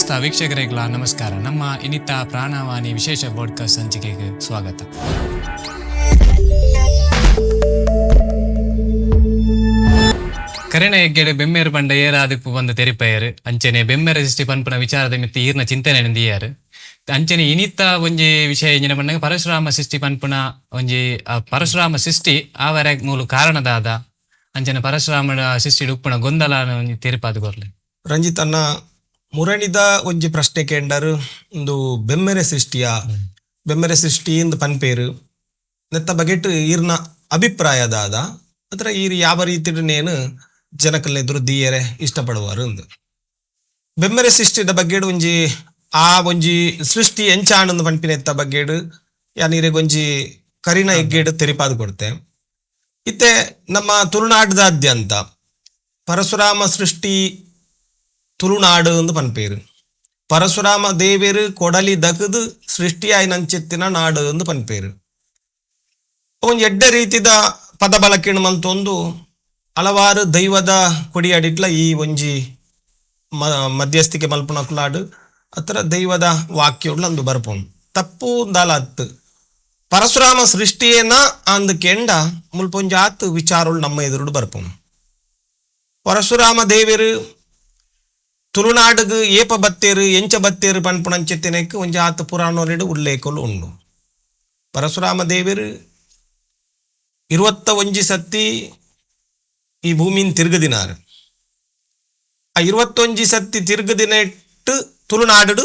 ಸಮಸ್ತ ವೀಕ್ಷಕರಿಗಳ ನಮಸ್ಕಾರ. ನಮ್ಮ ಇನಿತ ಪ್ರಾಣವಾಣಿ ವಿಶೇಷ ಬಾಡ್ಕಾಸ್ಟ್ ಸಂಚಿಕೆಗೆ ಸ್ವಾಗತ. ಕರೆಣ ಹೆಗ್ಗೆಡೆ ಬೆಮ್ಮೇರು ಪಂಡ ಏರಾದಿಪ್ಪು ಬಂದ ತೆರಿಪಯರು. ಅಂಚನೆ ಬೆಮ್ಮೆರ ಸಿಷ್ಟಿ ಪನ್ಪುನ ವಿಚಾರದ ಮಿತ್ತ ಈರ್ನ ಚಿಂತನೆ ನಿಂದಿಯಾರು. ಅಂಚನೆ ಇನಿತ ಒಂಜಿ ವಿಷಯ ಎಂಜಿನ ಪಂಡಗ ಪರಶುರಾಮ ಸೃಷ್ಟಿ ಪನ್ಪುನ ಒಂಜಿ ಪರಶುರಾಮ ಸೃಷ್ಟಿ ಆವರ ಮೂಲ ಕಾರಣದಾದ ಅಂಚನೆ ಪರಶುರಾಮನ ಸೃಷ್ಟಿ ಉಪ್ಪುನ ಗೊಂದಲ ತೆರಿಪಾದು ಕೊರ್ಲೆ. ರಂಜಿತ್ ಅನ್ನ ಮುರಣಿದ ಒಂಜಿ ಪ್ರಶ್ನೆ ಕೇಂಡರ್ ಒಂದು ಬೆಮ್ಮೆರೆ ಸೃಷ್ಟಿಯ, ಬೆಮ್ಮೆರೆ ಸೃಷ್ಟಿ ಇಂದು ಪನ್ಪೇರು. ನೆತ್ತ ಬಗೆಟ್ ಈರ್ನ ಅಭಿಪ್ರಾಯದಾದ, ಅದ್ರ ಈರ್ ಯಾವ ರೀತಿ ನೇನು ಜನಕಲ್ ಎದುರು ದೀಯರೆ ಇಷ್ಟಪಡುವರು ಅಂದು. ಬೆಮ್ಮೆರೆ ಸೃಷ್ಟಿದ ಬಗ್ಗೆಡು ಒಂಜಿ, ಆ ಒಂಜಿ ಸೃಷ್ಟಿ ಎಂಚಾಣಂದು ಪನ್ಪಿನ ಎತ್ತ ಬಗ್ಗೆಡು ಯಾನೀರೆಗ್ ಒಂಜಿ ಕರಿನ ಎಗ್ಗೇಡು ತೆರಿಪಾದು ಕೊಡ್ತೆ. ಇತ್ತೆ ನಮ್ಮ ತುಳುನಾಡದಾದ್ಯಂತ ಪರಶುರಾಮ ಸೃಷ್ಟಿ ತುಳುನಾಡು ಎಂದು ಪನ್ಪೇರು ಪರಶುರಾಮ ದೇವೇರು ಕೊಡಲಿ ದಗದು ಸೃಷ್ಟಿಯಾಯಿ ನಂಚೆತ್ತಿನ ನಾಡು ಎಂದು ಪನ್ಪೇರು ಒಂದು ಎಡ್ಡೆ ರೀತಿದ ಪದ ಬಳಕೆಯನ್ನು ಮಲ್ತೊಂದು ಹಲವಾರು ದೈವದ ಕೊಡಿಯಾಡಿಟ್ಲ ಈ ಒಂಜಿ ಮ ಮಧ್ಯಸ್ಥಿಕೆ ಮಲ್ಪುನ ಕುಲಾಡು ಹತ್ರ ದೈವದ ವಾಕ್ಯಗಳು ಅಂದು ಬರ್ಪುಂಡು ತಪ್ಪು ದಾಲ ಹತ್ತು ಪರಶುರಾಮ ಸೃಷ್ಟಿಯೇನ ಅಂದು ಕೆಂಡ ಮುಲ್ಪೊಂಜಿ ಆತು ವಿಚಾರಗಳು ನಮ್ಮ ಎದುರುಡು ಬರ್ಪುಂಡು ಪರಶುರಾಮ ದೇವೇರು ತುಳುನಾಡುಗು ಏಪ ಬತ್ತೇರು ಎಂಚ ಬತ್ತೇರು ಪನ್ಪುಣಂಚೆತ್ತಿನಕ್ಕೆ ಒಂಜಿ ಆತ ಪುರಾಣೋರೆಡು ಉಲ್ಲೇಖಲು ಉಂಡು ಪರಶುರಾಮ ದೇವರು ಇರುವತ್ತ ಒಂಜಿ ಸತ್ತಿ ಈ ಭೂಮಿನ್ ತಿರುಗದಿನಾರು ಆ ಇರುವತ್ತೊಂಜಿ ಸತ್ತಿ ತಿರುಗದಿನ ಇಟ್ಟು ತುಳುನಾಡು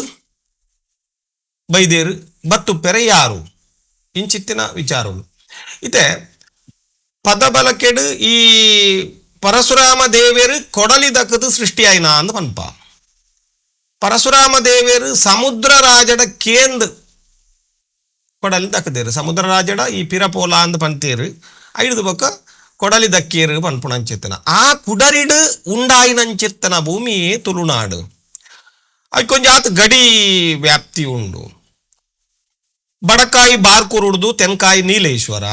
ಬೈದೇರು ಬತ್ತು ಪೆರೆ ಯಾರು ಇಂಚಿತ್ತಿನ ವಿಚಾರಗಳು ಇತೆ ಪದ ಬಲಕೆಡು ಈ ಪರಶುರಾಮ ದೇವೇರು ಕೊಡಲಿ தக்குது ಪನ್ಪ ಪರಶುರಾಮ ದೇವೇರು ಸಮುದ್ರ ರಾಜಡ ಕೇಂದ್ ಕೊಡಲಿ ದಕ್ಕದೇರು ಸಮುದ್ರ ರಾಜಡ ಈ ಪಿರಪೋಲ ಅಂದ್ ಪಂತೇರು ಐದು ಬೊಕ್ಕ ಕೊಡಲಿ ದಕ್ಕೇರು ಪನ್ಪುಣಂಚಿತ್ತನ ಆ ಕುಡರಿಡು ಉಂಡಾಯಿನಂಚಿತ್ತನ ಭೂಮಿಯೇ ತುಳುನಾಡು. ಅದಕ್ಕೊಂಜಿ ಆತ ಗಡಿ ವ್ಯಾಪ್ತಿ ಉಂಡು. ಬಡಕಾಯಿ ಬಾರ್ಕುರುಡ್ದು ತೆನ್ಕಾಯಿ ನೀಲೇಶ್ವರ.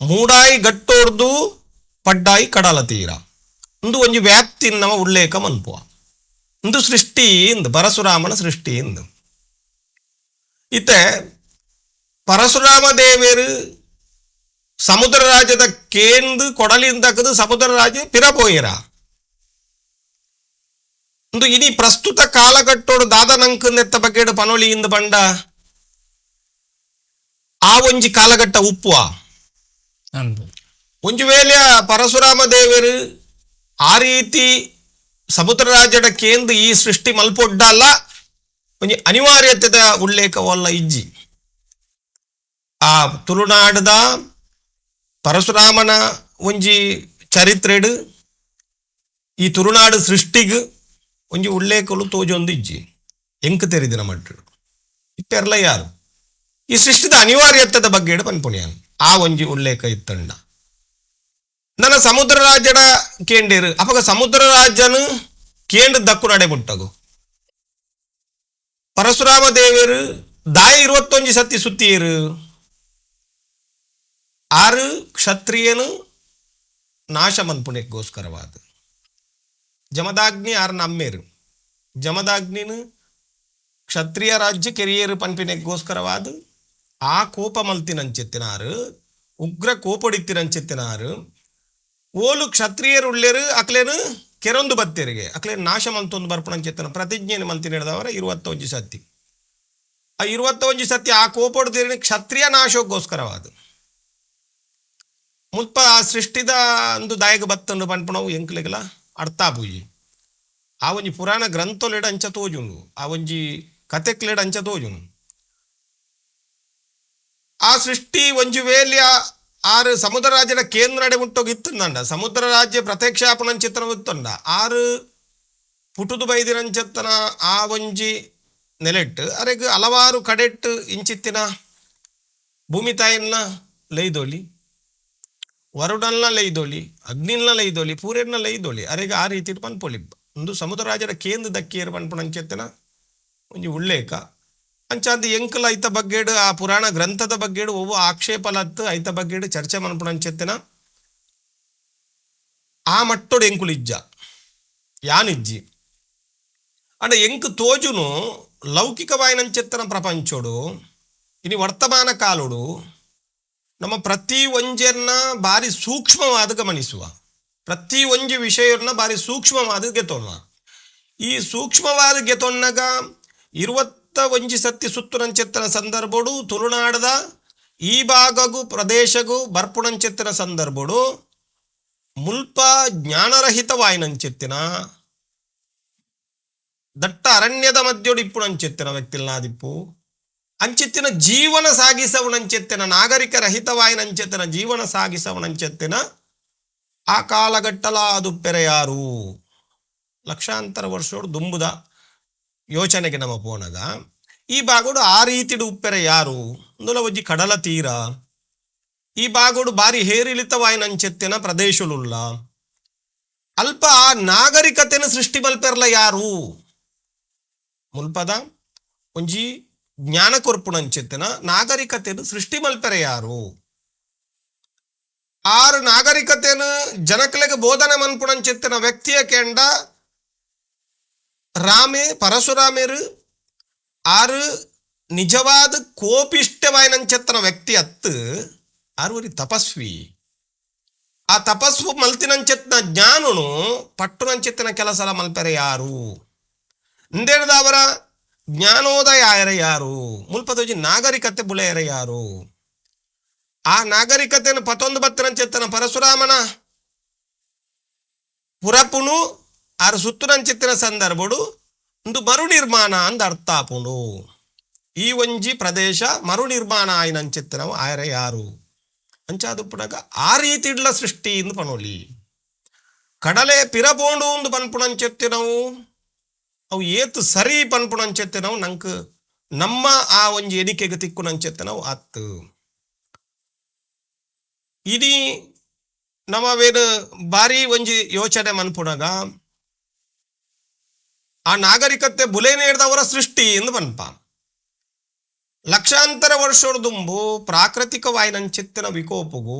ಮೂಡಾಯಿ ಗಟ್ಟೋರ್ದು ಪಡ್ಡಾಯಿ ಕಡಲ ತೀರ ಇಂದು ಒಂಜಿ ವ್ಯಾಪ್ತಿ ನಮ ಉಲ್ಲೇಖ ಮನ್ಪುವ ಇಂದು ಸೃಷ್ಟಿ ಇಂದು ಪರಶುರಾಮನ ಸೃಷ್ಟಿ ಇಂದು ಇತ್ತೆ ಪರಶುರಾಮ ದೇವೇರು ಸಮುದ್ರ ರಾಜ್ಯದ ಕೇಂದು ಕೊಡಲಿಂದಕದು ಸಮುದ್ರ ರಾಜ್ಯ ಪಿರಪೋಯಿರ ಇಂದು ಇನಿ ಪ್ರಸ್ತುತ ಕಾಲಘಟ್ಟೋಡು ದಾದನಂಕ ನೆತ್ತ ಬಗ್ಗೆಡು ಪನೊಳಿಯಿಂದ ಬಂಡ ಆ ಒಂಜಿ ಕಾಲಘಟ್ಟ ಉಪ್ಪುವ ಅಂದು ಒಂದು ವೇಳೆ ಪರಶುರಾಮ ದೇವರು ಆ ರೀತಿ ಸಮುದ್ರರಾಜಡ ಕೇಂದ್ರ ಈ ಸೃಷ್ಟಿ ಮಲ್ಪೊಡ್ಡಲ್ಲ. ಒಂಜಿ ಅನಿವಾರ್ಯತೆದ ಉಲ್ಲೇಖವಲ್ಲ ಇಜ್ಜಿ. ಆ ತುಳುನಾಡದ ಪರಶುರಾಮನ ಒಂಜಿ ಚರಿತ್ರೆಡು, ಈ ತುಳುನಾಡು ಸೃಷ್ಟಿಗ್ ಒಂಜಿ ಉಲ್ಲೇಖಲು ತೋಜೊಂದು ಇಜ್ಜಿ. ಎಂಕ್ ತೆರಿದಿನ ಮಟ್ಟು ಇಪ್ಪೆರ್ಲ ಯಾರು? ಈ ಸೃಷ್ಟಿದ ಅನಿವಾರ್ಯತೆದ ಬಗ್ಗೆ ಪನ್ಪುಣ್ಯಾನ್. ಆ ಒಂಜಿ ಉಲ್ಲೇಖ ಇತ್ತಂಡ. ನನ್ನ ಸಮುದ್ರ ರಾಜ್ಯಡ ಕೇಂಡೇರು ಅಪಗ ಸಮುದ್ರ ರಾಜ್ಯನು ಕೇಂದ್ರ ದಕ್ಕು ನಡೆ ಮುಟ್ಟಗು ಪರಶುರಾಮ ದೇವರು ದಾಯ ಇರುವತ್ತೊಂಜಿ ಸತಿ ಸುತ್ತೀರು ಆರು ಕ್ಷತ್ರಿಯನು ನಾಶ ಮನ್ಪುಣೆಗೋಸ್ಕರವಾದ ಜಮದಾಗ್ನಿ ಆರು ನಮ್ಮೇರು. ಜಮದಾಗ್ನಿನು ಕ್ಷತ್ರಿಯ ರಾಜ್ಯ ಕೆರಿಯರು ಪನ್ಪಿನೆಗೋಸ್ಕರವಾದ ಆ ಕೋಪ ಮಲ್ತಿನಂಚೆತ್ತಿನಾರು, ಉಗ್ರ ಕೋಪಡಿತ್ತಿನಂಚೆತ್ತಿನಾರು ಓಲು ಕ್ಷತ್ರಿಯರು ಉಳ್ಳೇರು ಅಕ್ಲೇನು ಕೆರೊಂದು ಬತ್ತೇರಿಗೆ. ಅಕ್ಲೇನು ನಾಶ ಮಂತೊಂದು ಬರ್ಪಣಂಚೆತ್ತನ ಪ್ರತಿಜ್ಞೆಯನ್ನು ಮಂತಿ ನಡೆದವರ ಇರುವತ್ತೊಂಜಿ ಸತಿ. ಆ ಇರುವತ್ತೊಂಜಿ ಸತಿ ಆ ಕೋಪಡ್ದೇರಿ ಕ್ಷತ್ರಿಯ ನಾಶಕ್ಕೋಸ್ಕರವಾದ. ಮುಲ್ಪ ಆ ಸೃಷ್ಟಿದ ಒಂದು ದಾಯಕ ಬತ್ತನ್ನು ಪನ್ಪಣವು ಎಂಕ್ಲೆಗಲ ಅರ್ಥ ಪೂಜಿ ಆ ಒಂಜಿ ಪುರಾಣ ಗ್ರಂಥಲೆಡ್ ಅಂಚ ತೋಜುಂಡು. ಆ ಒಂಜಿ ಕತೆಕ್ಲೆಡ್ ಅಂಚ ತೋಜುಂಡು. ಆ ಸೃಷ್ಟಿ ಒಂಜಿ ವೇಲ್ಯ ಕೇಂದ್ರಡೆ ಮುಟ್ಟೋಗಿತ್ತಂಡ ಸಮುದ್ರ ರಾಜ್ಯ ಪ್ರತ್ಯಕ್ಷಾಪನಂಚಿತ್ತನ ಇತ್ತಂಡ ಆರು ಪುಟುದು ಬೈದಿರಂಚತ್ತನ ಆ ಒಂಜಿ ನೆಲೆಟ್ ಅರೆಗ್ ಹಲವಾರು ಕಡೆಟ್ ಇಂಚಿತ್ತಿನ ಭೂಮಿ ತಾಯಿನ ಲೈದೋಲಿ ವರುಡನ್ನ ಲೈದೋಲಿ ಅಗ್ನಿನ ಲೈದೋಲಿ ಪೂರ್ಯನ ಲೈದೋಲಿ. ಅರೆಗ ಆ ರೀತಿ ಪನ್ಪೊಲಿ ಒಂದು ಸಮುದ್ರ ರಾಜ್ಯದ ಕೇಂದ್ರ ದಕ್ಕಿಯರು ಪನ್ಪಣಂಚೆತ್ತನ ಒಂಜಿ ಉಲ್ಲೇಖ. ಅಂಚಾದ ಎಂಕಲ ಐತ ಬಗ್ಗೆಡು ಆ ಪುರಾಣ ಗ್ರಂಥದ ಬಗ್ಗೆಡು ಒವ್ವು ಆಕ್ಷೇಪಲತ್ತು ಐತ ಬಗ್ಗೆಡು ಚರ್ಚೆ ಮನ್ಪುಣಂಚೆತ್ತಿನ ಆ ಮಟ್ಟೊಡು ಎಂಕುಲು ಇಜ್ಜ ಯಾನಿಜ್ಜಿ అంటే ఎంకు తోజును ಲೌಕಿಕವಾಯಿನಂಚೆತ್ತನ ಪ್ರಪಂಚೋಡು ಇನಿ ವರ್ತಮಾನ ಕಾಲೋಡು ನಮ್ಮ ಪ್ರತಿ ಒಂಜನ್ನ ಬಾರಿ ಸೂಕ್ಷ್ಮವಾದ ಗಮನಿಸುವ ಪ್ರತಿ ಒಂಜಿ ವಿಷಯನ್ನ ಬಾರಿ ಸೂಕ್ಷ್ಮವಾದ ಗೆತೊನ್ನ ಈ ಸೂಕ್ಷ್ಮವಾದ ಗೆತೊನ್ನಗ ಇರುವತ್ತ ಒಂಜಿ ಸತ್ತಿ ಸುತ್ತುನಂಚೆತ್ತನ ಸಂದರ್ಭಡು, ತುಳುನಾಡದ ಈ ಭಾಗಗೂ, ಪ್ರದೇಶಗೂ ಬರ್ಪುಣಂಚೆತ್ತಿನ ಸಂದರ್ಭಡು, ಮುಲ್ಪ ಜ್ಞಾನರಹಿತವಾಯಿನಂಚೆತ್ತಿನ ದಟ್ಟ ಅರಣ್ಯದ ಮಧ್ಯೊಡು ಇಪ್ಪುಣಂಚೆತ್ತಿನ ವ್ಯಕ್ತಿಲ್ನಾದಿಪ್ಪು ಅಂಚೆತ್ತಿನ ಜೀವನ ಸಾಗಿಸವನಂಚೆತ್ತಿನ ನಾಗರಿಕ ರಹಿತವಾಯಿನಂಚೆತ್ತಿನ ಜೀವನ ಸಾಗಿಸವನಂಚೆತ್ತಿನ ಆ ಕಾಲಘಟ್ಟಲಾದು ಪೆರೆಯಾರು. ಲಕ್ಷಾಂತರ ವರ್ಷೋಡು ದುಂಬುದ. ಯೋಚನೆಗೆ ನಮ್ಮ ಪೋನಗ ಈ ಬಾಗೋಡು ಆ ರೀತಿಡು ಉಪ್ಪೆರೆ ಯಾರು? ಉಂದುಲ ಒಂಜಿ ಕಡಲ ತೀರ. ಈ ಬಾಗೋಡು ಬಾರಿ ಹೇರಿಳಿತವಾಯಿನಂಚೆತ್ತಿನ ಪ್ರದೇಶಲುಲ್ಲ. ಅಲ್ಪ ಆ ನಾಗರಿಕತೆನ ಸೃಷ್ಟಿ ಮಲ್ಪೆರ್ಲ ಯಾರು? ಮುಲ್ಪದ ಒಂಜಿ ಜ್ಞಾನ ಕೊರ್ಪುಣಂಚೆತ್ತಿನ ನಾಗರಿಕತೆನ ಸೃಷ್ಟಿ ಮಲ್ಪೆರೆ ಯಾರು? ಆರು ನಾಗರಿಕತೆನು ಜನಕಲೆಗೆ ಬೋಧನೆ ಮನ್ಪುಣಂಚೆತ್ತಿನ ವ್ಯಕ್ತಿಯ ಕೆಂಡ ರಾಮೆ ಪರಶುರಾಮೇರು ಆರು ನಿಜವಾದ ಕೋಪಿಷ್ಟವಾಯಿನಂಚೆತ್ತನ ವ್ಯಕ್ತಿ ಅತ್ತು ಆರುವರಿ ತಪಸ್ವಿ ಆ ತಪಸ್ಸು ಮಲ್ತಿನಂಚೆತ್ತಿನ ಜ್ಞಾನನು ಪಟ್ಟುನಂಚೆತ್ತಿನ ಕೆಲಸಲ ಮಲ್ಪೆರೆ ಯಾರು ಇಂದೇಳ್ದ ಅವರ ಜ್ಞಾನೋದಯ ಆಯರ ಯಾರು ಮುಲ್ಪದೋಜಿ ನಾಗರಿಕತೆ ಬುಳೆಯರ ಯಾರು ಆ ನಾಗರಿಕತೆಯನ್ನು ಪತ್ತೊಂದು ಬತ್ತನಂಚೆತ್ತನ ಪರಶುರಾಮನ ಪುರಪುನು ಆರು ಸುತ್ತುನಂಚಿತ್ತಿನ ಸಂದರ್ಭಡು ಒಂದು ಮರು ನಿರ್ಮಾಣ ಅಂದ ಅರ್ಥ ಆಪುಂಡು ಈ ಒಂಜಿ ಪ್ರದೇಶ ಮರು ನಿರ್ಮಾಣ ಆಯ್ನಂಚಿತ್ತಿನವು ಆಯರ ಯಾರು? ಅಂಚಾದುಪ್ಪುನಾಗ ಆ ರೀತಿಡ್ಲ ಸೃಷ್ಟಿ ಇಂದು ಪನೊಲಿ. ಕಡಲೆ ಪಿರಬೋಂಡು ಒಂದು ಪನ್ಪುಣಂಚೆತ್ತಿನವು ಅವು ಏತು ಸರಿ ಪನ್ಪುಣಂಚೆತ್ತಿನವು ನಂಕ್ ನಮ್ಮ ಆ ಒಂಜಿ ಎಣಿಕೆಗೆ ತಿಕ್ಕುನಂಚೆತ್ತಿನವು ಅತ್ತು. ಇಡೀ ನಮ್ಮವೇನು ಬಾರಿ ಒಂಜಿ ಯೋಚನೆ ಮನ್ಪುಣಗ ಆ ನಾಗರಿಕತೆ ಬುಲೆ ನೀಡಿದವರ ಸೃಷ್ಟಿ ಎಂದು ಪನ್ಪ ಲಕ್ಷಾಂತರ ವರ್ಷದ ದುಂಬು ಪ್ರಾಕೃತಿಕವಾಯಿನಂಚಿತ್ತಿನ ವಿಕೋಪಗು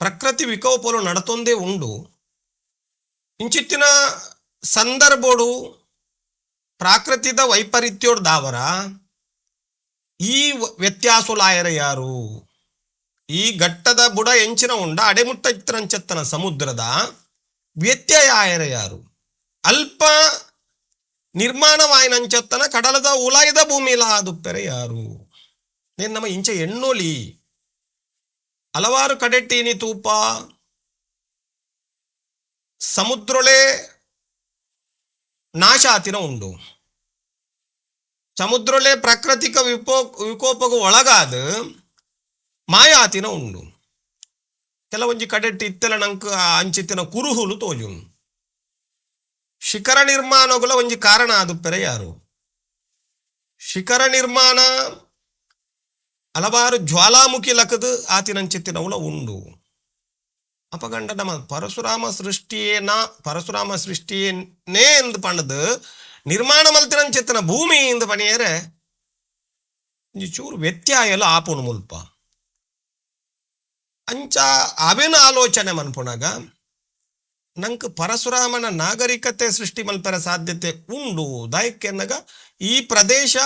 ಪ್ರಕೃತಿ ವಿಕೋಪಲು ನಡತೊಂದೇ ಉಂಡು ಇಂಚಿತ್ತಿನ ಸಂದರ್ಭಡು ಪ್ರಾಕೃತಿದ ವೈಪರೀತ್ಯೋಡ್ ದಾವರ ಈ ವ- ವ್ಯತ್ಯಾಸುಲಾಯರ ಯಾರು ಈ ಘಟ್ಟದ ಬುಡ ಎಂಚಿನ ಉಂಡ ಅಡೆಮುಟ್ಟ ಇತ್ತರಂಚೆತ್ತನ ಸಮುದ್ರದ ವ್ಯತ್ಯಯ ಆಯರ ಯಾರು ಅಲ್ಪ ನಿರ್ಮಾಣವಾಯಿನಂಚೆತ್ತನ ಕಡಲದ ಉಲಾಯದ ಭೂಮಿಲ ಆದುಪ್ಪೆರೆ ಯಾರು నేను ನಮ್ಮ ಇಂಚ ಎಣ್ಣೋಲಿ ಹಲವಾರು ಕಡೆಟ್ಟೀನಿ ತೂಪ ಸಮುದ್ರೊಳೆ ನಾಶ ಆತಿನ ಉಂಡು ಸಮುದ್ರೊಳೆ ಪ್ರಾಕೃತಿಕ ವಿಪೋ ವಿಕೋಪಗೂ ಒಳಗಾದ ಮಾಯಾತಿನ ಉಂಡು ಕೆಲವೊಂಜಿ ಕಡೆಟ್ಟು ಇತ್ತೆಲ ನಂಕ್ ಆ ಅಂಚಿತ್ತಿನ ಕುರುಹುಲು ತೋಜುಂಡು ಶಿಖರ ನಿರ್ಮಾಣಗಳ ಒಂಜಿ ಕಾರಣ ಆದುಪ್ಪೆರೆ ಯಾರು? ಶಿಖರ ನಿರ್ಮಾಣ ಹಲವಾರು ಜ್ವಾಲಾಮುಖಿ ಲಕದು ಆತಿನಂಚಿತ್ತಿನವುಲ ಉಂಡು. ಅಪಗಂಡ ನಮ್ಮ ಪರಶುರಾಮ ಸೃಷ್ಟಿಯೇನ, ಪರಶುರಾಮ ಸೃಷ್ಟಿಯೇನೇ ಎಂದು ಪಣದು ನಿರ್ಮಾಣ ಮಲ್ತಿನಂಚಿತ್ತಿನ ಭೂಮಿ ಎಂದು ಪಣಿಯರೆ ಒಂಜಿ ಚೂರು ವ್ಯತ್ಯಾಯಲು ಆಪುನು ಮುಲ್ಪ. ಅಂಚ ಅವೆನ ಆಲೋಚನೆ ಮನ್ಪುಣಗ ನಂಕ್ ಪರಶುರಾಮನ ನಾಗರಿಕತೆ ಸೃಷ್ಟಿ ಮಲ್ಪರ ಸಾಧ್ಯತೆ ಉಂಡು. ದಾಯಕೆನ್ನಗ ಈ ಪ್ರದೇಶ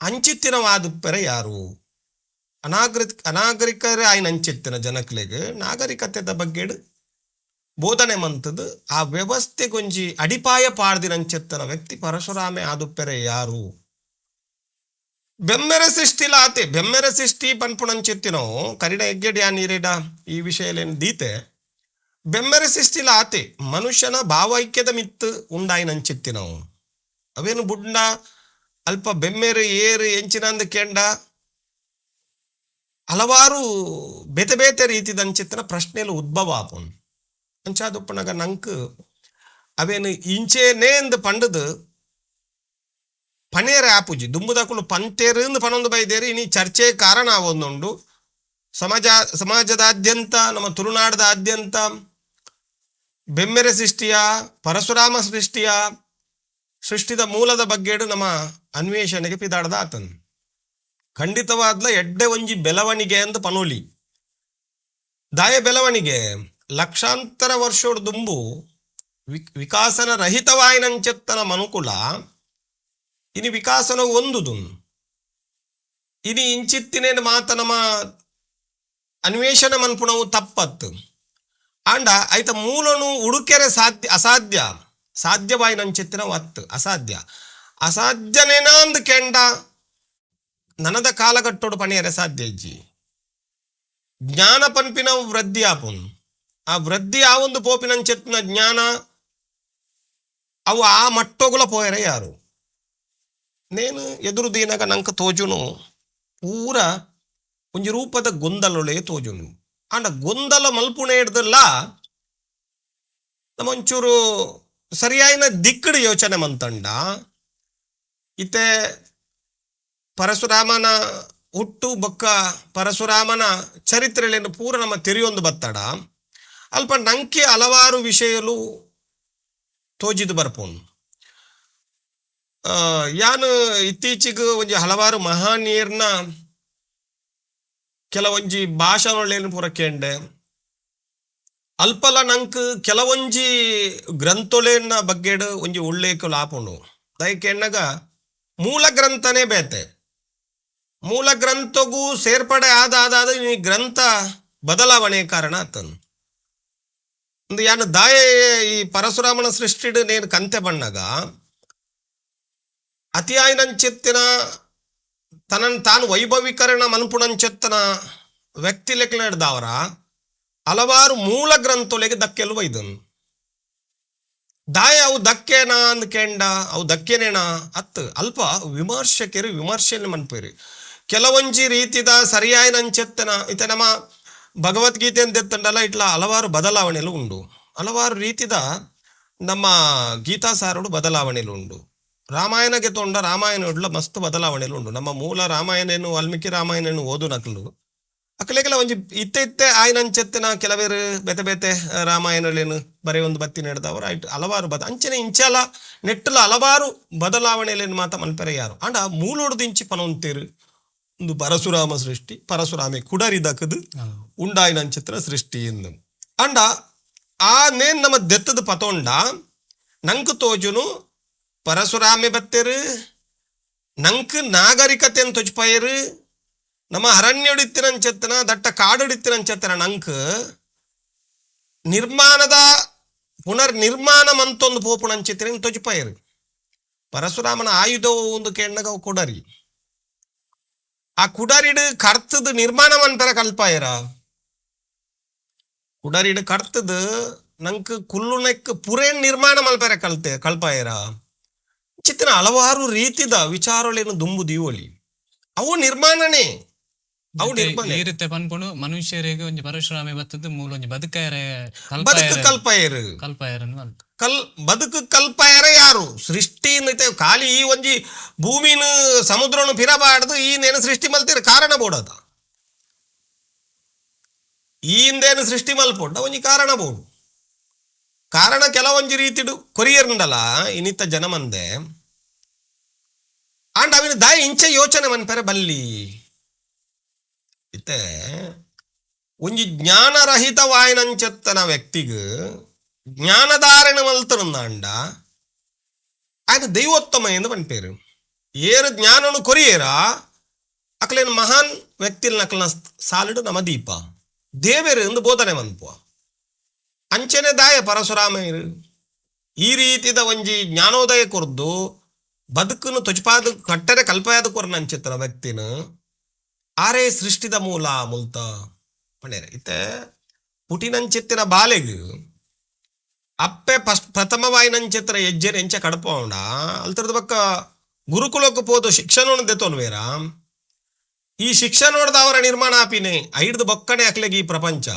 ಅಂಚಿತ್ತಿನವಾದುಪ್ಪೆರೆ ಯಾರು? ಅನಾಗರಿ ಅನಾಗರಿಕರೇ ಆಯ್ನ ಅಂಚಿತ್ತಿನ ಜನಕ್ಲೆಗ್. ನಾಗರಿಕತೆದ ಬಗ್ಗೆ ಬೋಧನೆ ಮಂತದು, ಆ ವ್ಯವಸ್ಥೆಗೊಂಜಿ ಅಡಿಪಾಯ ಪಾಡ್ದಿನಂಚಿತ್ತಿನ ವ್ಯಕ್ತಿ ಪರಶುರಾಮೆ ಆದುಪ್ಪೆರೆ ಯಾರು? ಬೆಮ್ಮೆರೆ ಸೃಷ್ಟಿ ಲಾತೆ. ಬೆಮ್ಮೆರೆ ಸೃಷ್ಟಿ ಪನ್ಪುಣಂಚಿತ್ತಿನೋ ಕರಿಡ ಎಗ್ಗೆಡ್ಯಾ ನೀರಿಡ. ಈ ವಿಷಯಲೇನು ದೀತೆ? ಬೆಮ್ಮೆರೆ ಸೃಷ್ಟಿಲ ಆತೆ. ಮನುಷ್ಯನ ಭಾವೈಕ್ಯದ ಮಿತ್ತು ಉಂಡಾಯಿನಂಚಿತ್ತಿನವು ಅವೇನು ಬುಡ್ಡ ಅಲ್ಪ ಬೆಮ್ಮೆರು, ಏರು ಎಂಚಿನಂದು ಕೆಂಡ. ಹಲವಾರು ಬೇತೆ ಬೇತೆ ರೀತಿದ ಅಂಚಿತ್ತಿನ ಪ್ರಶ್ನೆಲು ಉದ್ಭವ ಆಪುನ್ ಅಂಚಾದಪ್ಪನಾಗ ನಂಕ್ ಅವೇನು ಇಂಚೇನೇ ಎಂದು ಪಂಡದು ಪನೇರೆ ಆಪುಜಿ. ದುಂಬುದಕುಲು ಪಂತೇರಿಂದ ಪನೊಂದು ಬೈದೇರಿ. ಇನಿ ಚರ್ಚೆ ಕಾರಣ ಆವೊಂದುಂಡು. ಸಮಾಜ, ಸಮಾಜದಾದ್ಯಂತ, ನಮ್ಮ ತುಳುನಾಡದಾದ್ಯಂತ. ಬೆಮ್ಮೆರೆ ಸೃಷ್ಟಿಯ, ಪರಶುರಾಮ ಸೃಷ್ಟಿಯ, ಸೃಷ್ಟಿದ ಮೂಲದ ಬಗ್ಗೆ ನಮ್ಮ ಅನ್ವೇಷಣೆಗೆ ಪಿದಾಡದ ಆತನ್. ಖಂಡಿತವಾದ್ಲ ಎಡ್ಡೆ ಒಂಜಿ ಬೆಳವಣಿಗೆ ಅಂತ ಪನೋಲಿ. ದಾಯ ಬೆಳವಣಿಗೆ ಲಕ್ಷಾಂತರ ವರ್ಷೋಡ್ ದುಂಬು ವಿಕಾಸನ ರಹಿತವಾಯಿನಂಚೆತ್ತನ ಮನುಕುಲ, ಇನಿ ವಿಕಾಸನ ಒಂದುದು. ಇನಿ ಇಂಚಿತ್ತಿನೇನು ಮಾತ ನಮ್ಮ ಅನ್ವೇಷಣೆ ಮನ್ಪುಣವು ತಪ್ಪತ್ತು. ಆಂಡ ಐತ ಮೂಲನು ಉಡುಕೆರೆ ಸಾಧ್ಯ ಅಸಾಧ್ಯ ಸಾಧ್ಯವಾಯಿನಂಚೆತ್ತಿನ ಒತ್ತು ಅಸಾಧ್ಯ ಅಸಾಧ್ಯನೇನ ಅಂದು ಕೆಂಡ ನನದ ಕಾಲಘಟ್ಟೋಡು ಪಣಿಯರೆ ಸಾಧ್ಯ ಇಜ್ಜಿ ಜ್ಞಾನ ಪನ್ಪಿನ ವೃದ್ಧಿ ಆಪುನ್ ಆ ವೃದ್ಧಿ ಆ ಒಂದು ಪೋಪಿನಂಚೆತ್ತಿನ ಜ್ಞಾನ ಅವು ಆ ಮಟ್ಟೋಗುಲ ಪೋಯರೆ ಯಾರು ನೇನು ಎದುರು ದೀನಾಗ ನಂಕ ತೋಜುನು ಪೂರ ಒಂಜಿ ರೂಪದ ಗೊಂದಲೊಳೆ ತೋಜುನು ಆಂಡ ಗೊಂದಲ ಮಲ್ಪುಣೆ ಹಿಡ್ದಲ್ಲ, ನಮ್ಮ ಒಂಚೂರು ಸರಿಯಾಯಿನ ದಿಕ್ಕಡು ಯೋಚನೆ ಮಂತಂಡ. ಇತ್ತೆ ಪರಶುರಾಮನ ಹುಟ್ಟು ಬೊಕ್ಕ ಪರಶುರಾಮನ ಚರಿತ್ರೆಯನ್ನು ಪೂರ ನಮ್ಮ ತೆರೆಯೊಂದು ಬತ್ತಡ. ಅಲ್ಪ ನಂಕೆ ಹಲವಾರು ವಿಷಯಲು ತೋಜಿದು ಬರ್ಪೋನು ಯಾನು ಇತ್ತೀಚೆಗೆ ಒಂಜಿ ಹಲವಾರು ಮಹಾನೀರ್ನ ಕೆಲವೊಂಜಿ ಭಾಷಣಗಳೇನು ಪೂರ ಕೇಂಡೆ ಅಲ್ಪಲ ನಂಕ್ ಕೆಲವೊಂಜಿ ಗ್ರಂಥೊಲೇನ ಬಗ್ಗೆಡು ಒಂಜಿ ಉಳ್ಳೇಕು ಲಾಪುಂಡು ದಯಕೆಣ್ಣಗ ಮೂಲ ಗ್ರಂಥನೇ ಬೇತೆ. ಮೂಲ ಗ್ರಂಥಗೂ ಸೇರ್ಪಡೆ ಆದ ಈ ಗ್ರಂಥ ಬದಲಾವಣೆ ಕಾರಣ ಆತನು. ಒಂದು ಯಾನು ದಾಯ ಈ ಪರಶುರಾಮನ ಸೃಷ್ಟಿಡ್ ನೇನು ಕಂತೆ ಬಣ್ಣಗ, ಅತಿಯಾಯಿನಂಚೆತ್ತಿನ ತನನ್ ತಾನು ವೈಭವೀಕರಣ ಮನ್ಪುಣಂಚೆತ್ತನ ವ್ಯಕ್ತಿ ಲೆಕ್ಕ ನಡೆದವರ ಹಲವಾರು ಮೂಲ ಗ್ರಂಥೊಲೆಗೆ ದಕ್ಕೆಲು ಒಯ್ದನು. ದಾಯ, ಅವು ದಕ್ಕೇನಾ ಅಂದ್ ಕೆಂಡ, ಅವು ದಕ್ಕೇನೇನಾ ಅತ್ ಅಲ್ಪ ವಿಮರ್ಶಕರು ವಿಮರ್ಶೆನೆ ಮನ್ಪೇರಿ. ಕೆಲವೊಂಜಿ ರೀತಿದ ಸರಿಯಾಯಿನ ಅಂಚೆತ್ತನ ಇತ ನಮ್ಮ ಭಗವದ್ಗೀತೆ ಅಂತ ಎತ್ತಂಡಲ್ಲ ಇಟ್ಲ ಹಲವಾರು ಬದಲಾವಣೆಲು ಉಂಡು. ಹಲವಾರು ರೀತಿದ ನಮ್ಮ ಗೀತಾ ಸಾರೋಡು ಬದಲಾವಣೆಲು ಉಂಡು. ರಾಮಾಯಣಗೆ ತೊಂಡ ರಾಮಾಯಣ ಉಡ್ಲ ಮಸ್ತ್ ಬದಲಾವಣೆಲು ಉಂಡು ನಮ್ಮ ಮೂಲ ರಾಮಾಯಣನು, ವಾಲ್ಮೀಕಿ ರಾಮಾಯಣನು ಓದು ನಕಲು ಅಕಲೆಗೆಲ್ಲ ಒಂಜಿ ಇತ್ತೆ ಇತ್ತೆ ಆಯ್ನಂಚೆತ್ತಿನ ಕೆಲವೇರು ಬೆತೆ ಬೆತೆ ರಾಮಾಯಣಲೇನು ಬರೀ ಒಂದು ಬತ್ತಿ ನಡೆದವರು. ಆಯ್ತು, ಹಲವಾರು ಬದ, ಅಂಚನೆ ಇಂಚಲ ನೆಟ್ಟಲ ಹಲವಾರು ಬದಲಾವಣೆಲೇನು ಮಾತ ಮನ್ಪೆರೆ ಯಾರು ಅಂಡ ಮೂಲೊಡ್ದಿಂಚಿ ಪನೊಂತೇರು ಒಂದು ಪರಶುರಾಮ ಸೃಷ್ಟಿ, ಪರಶುರಾಮೆ ಕುಡರಿದಕದು ಉಂಡಾಯ್ನಂಚಿತ್ರ ಸೃಷ್ಟಿ ಎಂದು ಅಂಡ ಆ ನೇನ್ ನಮ್ಮ ದೆತ್ತದ ಪತೊಂಡ ನಂಕ್ ತೋಜುನು ಪರಶುರಾಮೆ ಬತ್ತೇರು ನಂಕ್ ನಾಗರಿಕತೆ ತೊಜ್ಪಯರು, ನಮ್ಮ ಅರಣ್ಯಡಿತ್ತಿನಂಚೆತ್ತನ ದಟ್ಟ ಕಾಡುಡಿತ್ತಿನಂಚೆತ್ತನ ನಂಕ್ ನಿರ್ಮಾಣದ ಪುನರ್ ನಿರ್ಮಾಣ ಮಂತೊಂದು ಪೋಪುಣಂಚಿತ್ತಿನ ತೊಜ್ಪಯರು. ಪರಶುರಾಮನ ಆಯುಧವು ಒಂದು ಕೆಣ್ಣಗ ಅವು ಕೊಡರಿ. ಆ ಕುಡರಿಡು ಕರ್ತದ ನಿರ್ಮಾಣ ಮನ್ಪರ ಕಲ್ಪಾಯರ. ಕುಡರಿಡು ಕರ್ತದ ನಂಕ್ ಕುಲ್ಲುನೆಕ್ ಪುರೇನ್ ನಿರ್ಮಾಣ ಮಲ್ಪರ ಕಲ್ತೆ ಕಲ್ಪಾಯರ. ಚಿತ್ತಿನ ಹಲವಾರು ರೀತಿದ ವಿಚಾರಗಳೇನು ದುಂಬು ದೀವಳಿ. ಅವು ನಿರ್ಮಾಣನೇ. ಅವು ನಿರ್ಮಾಣ ಇರುತ್ತೆ ರೀತಿ ಪನ್ಪುಣು ಮನುಷ್ಯರಿಗೆ ಒಂಜಿ ಪರಶುರಾಮೆ ಬತ್ತದ ಮೂಲ ಒಂಜಿ ಬದುಕಾಯರೆ ಬದುಕು ಕಲ್ಪಾಯರೆ. ಕಲ್ಪಾಯರು ಕಲ್ ಬದುಕು ಕಲ್ಪಾಯರ ಯಾರು? ಸೃಷ್ಟಿ ಖಾಲಿ ಈ ಒಂಜಿ ಭೂಮಿನ ಸಮುದ್ರನು ಫಿರಬಾರ್ದು ಈ ನೇನು ಸೃಷ್ಟಿ ಮಲ್ತಿರ ಕಾರಣ ಬೋಡದ. ಈ ಹಿಂದೇನು ಸೃಷ್ಟಿ ಮಲ್ಪೊಂಡ? ಒಂಜಿ ಕಾರಣ ಬೋಡು. ಕಾರಣ ಕೆಲವೊಂಜಿ ರೀತಿಡು ಕೊರಿಯರ್ಂಡಲ ಇನ್ನಿತ್ತ ಜನ ಮಂದೆ ಆಂಡ ಅವಿನ ದಾಯ ಇಂಚೆ ಯೋಚನೆ ಮನ್ಪೆರೆ ಬಲ್ಲಿ ಇತ್ತೆ ಒಂಜಿ ಜ್ಞಾನರಹಿತವಾಯಿನಂಚೆತ್ತನ ವ್ಯಕ್ತಿಗ್ ಜ್ಞಾನಧಾರಣ ಮಲ್ತರುಂದಾಂಡ ఆయన దైవోత్తమ ಎಂದು ಪಂಪೇರು ಏರು ಜ್ಞಾನನು ಕೊರಿಯೇರ ಅಕ್ಲೇನು ಮಹಾನ್ ವ್ಯಕ್ತಿಲ್ ನಕಲ್ನ ಸಾಲಿಡು ನಮ ದೀಪ ದೇವೇರು ಎಂದು ಬೋಧನೆ ಮನ್ಪುವ ಅಂಚನೆ ದಾಯ ಪರಶುರಾಮಯ್ಯರು. ಈ ರೀತಿದ ಒಂಜಿ ಜ್ಞಾನೋದಯ ಕೊರ್ದು ಬದುಕನ್ನು ತೊಜ್ಪಾದ ಕಟ್ಟರೆ ಕಲ್ಪಯಾದ ಕೊರ್ನ ಅಂಚಿತ್ತನ ವ್ಯಕ್ತಿನ ಆರೇ ಸೃಷ್ಟಿದ ಮೂಲ ಮುಲ್ತ ಪಣೇರೆ ಇತ್ತೆ ಪುಟಿನಂಚಿತ್ತಿನ ಬಾಲೆಗ್ ಅಪ್ಪೆ ಫಸ್ಟ್ ಪ್ರಥಮವಾಯಿನಂಚಿತ್ರ ಹೆಜ್ಜೆನ ಎಂಚ ಕಡಪೋಂಡ ಅಲ್ತರದ ಬಕ್ಕ ಗುರುಕುಲಕ್ಕೆ ಪೋದು ಶಿಕ್ಷಣ ದೆತ್ತೋನ್ ಬೇರ ಈ ಶಿಕ್ಷಣ ಅವರ ನಿರ್ಮಾಣ ಆಪಿನೆ ಐಡ್ದು ಬೊಕ್ಕಣೆ ಅಕ್ಲೆಗೆ ಈ ಪ್ರಪಂಚ.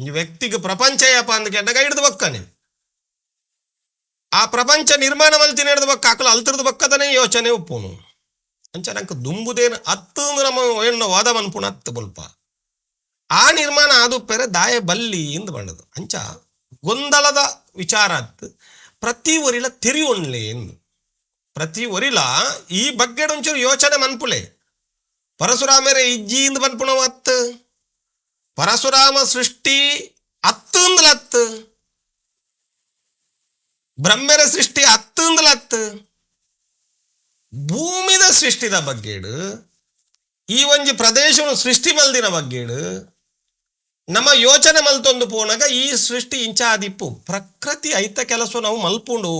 ಈ ವ್ಯಕ್ತಿಗೆ ಪ್ರಪಂಚ ಯಪ್ಪ ಅಂದ ಕೆಂಡಗ ಐಡ್ದು ಬಕ್ಕನೆ ಆ ಪ್ರಪಂಚ ನಿರ್ಮಾಣ ಮಲ್ತಿ ನಡೆದ ಬಕ್ಕ, ಅಕ್ಲ ಅಲ್ತರದ ಬಕ್ಕದನೇ ಯೋಚನೆ ಉಪ್ಪುನು ಅಂಚ ನಂಗೆ ದುಂಬುದೇನು ಅತ್ತು ನಮ್ಮ ಏನು ವಾದ ಮನ್ಪುಣ ಹತ್ತು ಬಲ್ಪ. ಆ ನಿರ್ಮಾಣ ಅದು ಪೆರೆ ದಾಯ ಬಲ್ಲಿ ಎಂದು ಬಂಡದು. ಅಂಚ ಗೊಂದಲದ ವಿಚಾರ ಅತ್ತು. ಪ್ರತಿ ಒರಿಲ ತೆರಿ ಒಣ್ಲೆ ಎಂದು ಪ್ರತಿ ಒರಿಲ ಈ ಬಗ್ಗೆ ಒಂಚೂರು ಯೋಚನೆ ಮನ್ಪುಲೆ ಪರಶುರಾಮರೇ ಇಜ್ಜಿ ಇಂದು ಮನ್ಪುಣ ಅತ್ತು. ಪರಶುರಾಮ ಸೃಷ್ಟಿ ಅತ್ತು ಅಂದಲತ್ತು ಬ್ರಹ್ಮರ ಸೃಷ್ಟಿ ಹತ್ತಂದಲ ಹತ್ತು ಭೂಮಿದ ಸೃಷ್ಟಿದ ಬಗ್ಗೇಡು ಈ ಒಂಜಿ ಪ್ರದೇಶವನ್ನು ಸೃಷ್ಟಿ ಮಲ್ದಿನ ಬಗ್ಗೇಡು ನಮ್ಮ ಯೋಚನೆ ಮಲ್ತೊಂದು ಪೋನಾಗ ಈ ಸೃಷ್ಟಿ ಇಂಚ ಆದಿಪ್ಪು ಪ್ರಕೃತಿ ಐತ ಕೆಲಸ ನಾವು ಮಲ್ಪುಂಡು